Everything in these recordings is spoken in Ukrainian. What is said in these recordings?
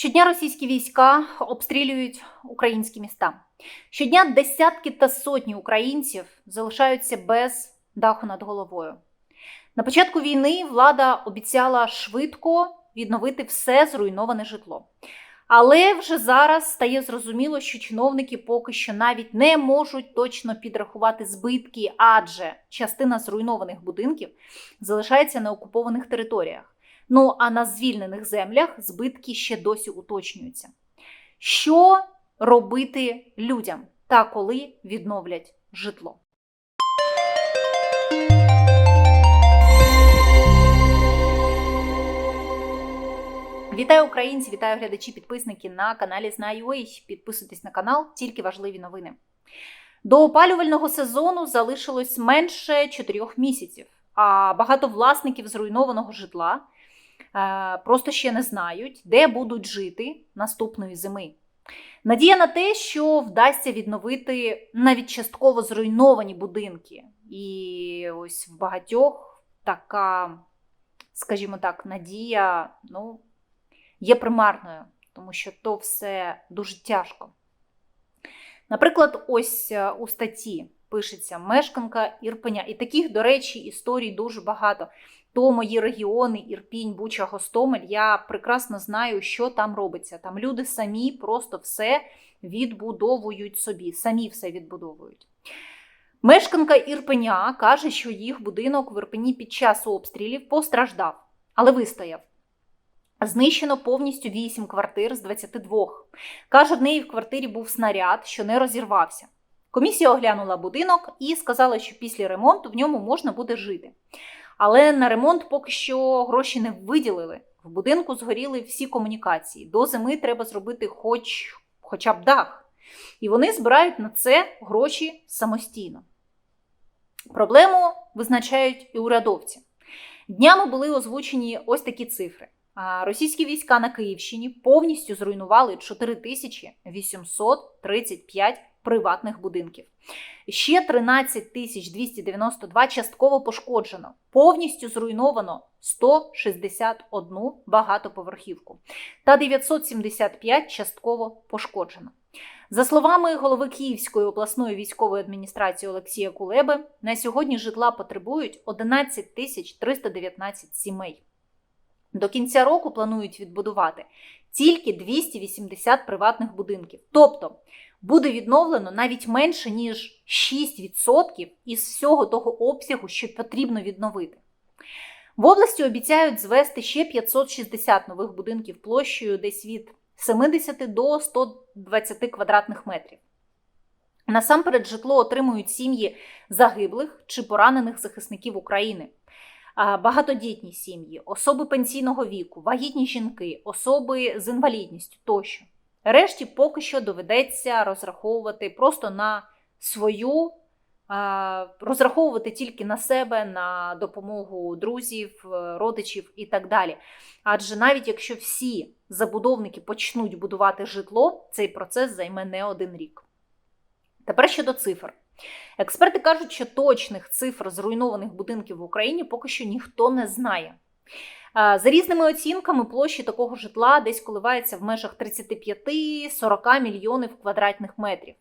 Щодня російські війська обстрілюють українські міста. Щодня десятки та сотні українців залишаються без даху над головою. На початку війни влада обіцяла швидко відновити все зруйноване житло. Але вже зараз стає зрозуміло, що чиновники поки що навіть не можуть точно підрахувати збитки, адже частина зруйнованих будинків залишається на окупованих територіях. Ну а на звільнених землях збитки ще досі уточнюються. Що робити людям та коли відновлять житло? Вітаю українці, вітаю глядачі, підписники на каналі Знаю.ua. Підписуйтесь на канал, тільки важливі новини. До опалювального сезону залишилось менше 4 місяців, а багато власників зруйнованого житла просто ще не знають, де будуть жити наступної зими. Надія на те, що вдасться відновити навіть частково зруйновані будинки. І ось в багатьох така, скажімо так, надія ну, є примарною, тому що то все дуже тяжко. Наприклад, ось е, у статті пишеться мешканка Ірпеня. І таких, до речі, історій дуже багато. То мої регіони, Ірпінь, Буча, Гостомель, я прекрасно знаю, що там робиться. Там люди самі просто все відбудовують собі, самі все відбудовують. Мешканка Ірпеня каже, що їх будинок в Ірпені під час обстрілів постраждав, але вистояв. Знищено повністю 8 квартир з 22. Каже, в неї в квартирі був снаряд, що не розірвався. Комісія оглянула будинок і сказала, що після ремонту в ньому можна буде жити. Але на ремонт поки що гроші не виділили. В будинку згоріли всі комунікації. До зими треба зробити хоч, хоча б дах. І вони збирають на це гроші самостійно. Проблему визначають і урядовці. Днями були озвучені ось такі цифри. Російські війська на Київщині повністю зруйнували 4835 приватних будинків. Ще 13 292 частково пошкоджено. Повністю зруйновано 161 багатоповерхівку та 975 частково пошкоджено. За словами голови Київської обласної військової адміністрації Олексія Кулеби, на сьогодні житла потребують 11 319 сімей. До кінця року планують відбудувати тільки 280 приватних будинків. Тобто буде відновлено навіть менше, ніж 6% із всього того обсягу, що потрібно відновити. В області обіцяють звести ще 560 нових будинків площею десь від 70 до 120 квадратних метрів. Насамперед, житло отримують сім'ї загиблих чи поранених захисників України багатодітні сім'ї, особи пенсійного віку, вагітні жінки, особи з інвалідністю тощо. Решті поки що доведеться розраховувати просто на свою, розраховувати тільки на себе, на допомогу друзів, родичів і так далі. Адже навіть якщо всі забудовники почнуть будувати житло, цей процес займе не один рік. Тепер щодо цифр. Експерти кажуть, що точних цифр зруйнованих будинків в Україні поки що ніхто не знає. За різними оцінками, площі такого житла десь коливається в межах 35-40 мільйонів квадратних метрів.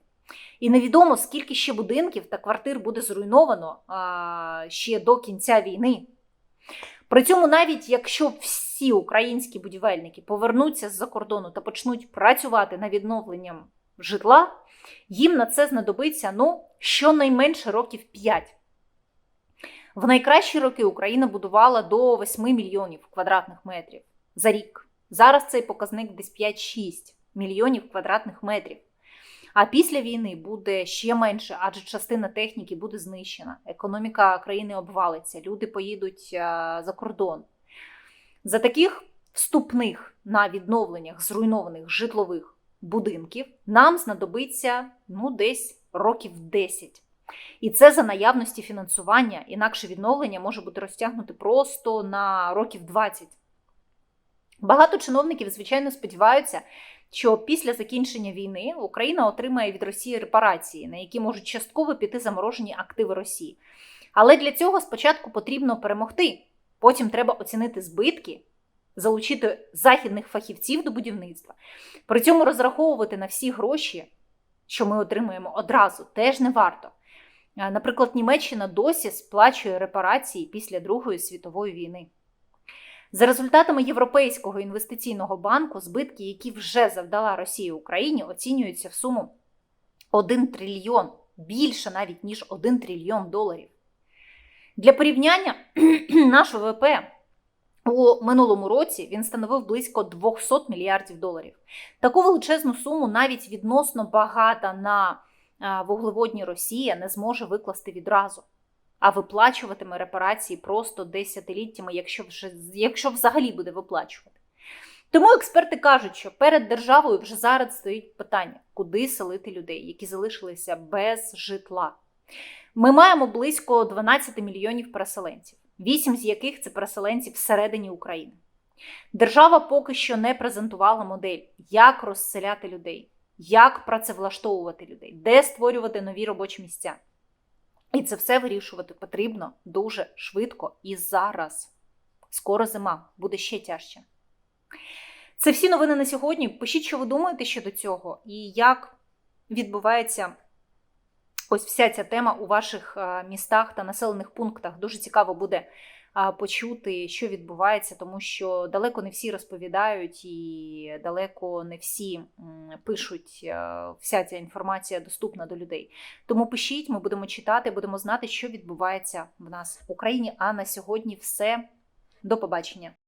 І невідомо, скільки ще будинків та квартир буде зруйновано ще до кінця війни. При цьому, навіть якщо всі українські будівельники повернуться з-за кордону та почнуть працювати над відновленням житла, їм на це знадобиться ну, щонайменше років 5. В найкращі роки Україна будувала до 8 мільйонів квадратних метрів за рік. Зараз цей показник десь 5-6 мільйонів квадратних метрів. А після війни буде ще менше, адже частина техніки буде знищена. Економіка країни обвалиться, люди поїдуть за кордон. За таких вступних на відновленнях зруйнованих житлових будинків нам знадобиться ну, десь років 10. І це за наявності фінансування, інакше відновлення може бути розтягнуте просто на років 20. Багато чиновників, звичайно, сподіваються, що після закінчення війни Україна отримає від Росії репарації, на які можуть частково піти заморожені активи Росії. Але для цього спочатку потрібно перемогти. Потім треба оцінити збитки залучити західних фахівців до будівництва. При цьому розраховувати на всі гроші, що ми отримуємо одразу, теж не варто. Е, Наприклад, Німеччина досі сплачує репарації після Другої світової війни. За результатами Європейського інвестиційного банку, збитки, які вже завдала Росія Україні, оцінюються в суму 1 трильйон, більше навіть ніж 1 трильйон доларів. Для порівняння наш ВВП у минулому році він становив близько 200 мільярдів доларів. Таку величезну суму навіть відносно багата на вуглеводні Росія не зможе викласти відразу, а виплачуватиме репарації просто десятиліттями, якщо, вже, якщо взагалі буде виплачувати. Тому експерти кажуть, що перед державою вже зараз стоїть питання, куди селити людей, які залишилися без житла. Ми маємо близько 12 мільйонів переселенців, 8 з яких це переселенці всередині України. Держава поки що не презентувала модель, як розселяти людей, як працевлаштовувати людей, де створювати нові робочі місця. І це все вирішувати потрібно дуже швидко і зараз. Скоро зима, буде ще тяжче. Це всі новини на сьогодні. Пишіть, що ви думаєте щодо цього, і як відбувається ось вся ця тема у ваших е, містах та населених пунктах. Дуже цікаво буде почути, що відбувається, тому що далеко не всі розповідають і далеко не всі пишуть. е, Вся ця інформація доступна до людей. Тому пишіть, ми будемо читати, будемо знати, що відбувається в нас в Україні. А на сьогодні все. До побачення.